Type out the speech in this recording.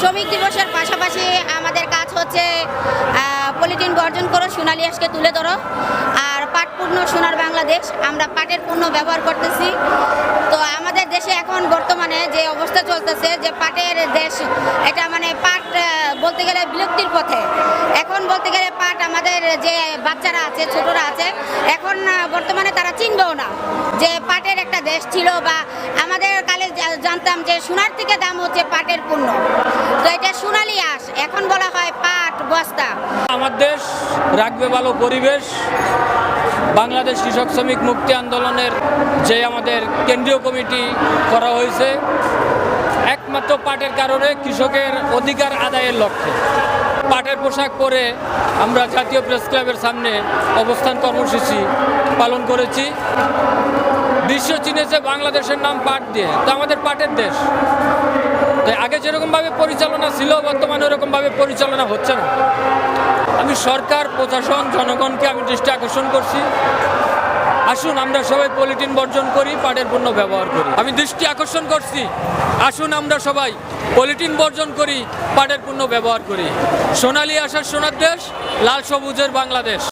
শ্রমিক দিবসের পাশাপাশি আমাদের কাজ হচ্ছে পলিটিন বর্জন করো, সোনালী আঁশকে তুলে ধরো, আর পাট পূর্ণ সোনার বাংলাদেশ, আমরা পাটের পণ্য ব্যবহার করতেছি। তো আমাদের দেশে এখন বর্তমানে যে অবস্থা চলতেছে, যে পাটের দেশ, এটা মানে পাট বলতে গেলে বিলুপ্তির পথে। এখন বলতে গেলে পাট আমাদের যে বাচ্চারা আছে, ছোটরা আছে, এখন বর্তমানে তারা চিনবেও না। যে পাটের একটা দেশ ছিল বা আমাদের কালে জানতাম যে সোনার থেকে দাম হচ্ছে পাটের পণ্য। তো এটা সোনালি আস এখন বলা হয় পাট, বস্তা। আমার দেশ রাখবে ভালো পরিবেশ। বাংলাদেশ কৃষক শ্রমিক মুক্তি আন্দোলনের যে আমাদের কেন্দ্রীয় কমিটি করা হয়েছে একমাত্র পাটের কারণে কৃষকের অধিকার আদায়ের লক্ষ্যে। পাটের পোশাক পরে আমরা জাতীয় প্রেস ক্লাবের সামনে অবস্থান কর্মসূচি পালন করেছি। বিশ্ব চিনেছে বাংলাদেশের নাম পাট দিয়ে, তো আমাদের পাটের দেশ। তাই আগে যেরকমভাবে পরিচালনা ছিল, বর্তমানে ওরকমভাবে পরিচালনা হচ্ছে না। আমি সরকার, প্রশাসন, জনগণকে আমি দৃষ্টি আকর্ষণ করছি। আসুন, আমরা সবাই পলিথিন বর্জন করি, পাটের পণ্য ব্যবহার করি। আমি দৃষ্টি আকর্ষণ করছি। আসুন, আমরা সবাই পলিথিন বর্জন করি, পাটের পণ্য ব্যবহার করি। সোনালি আসার সোনার দেশ, লাল সবুজের বাংলাদেশ।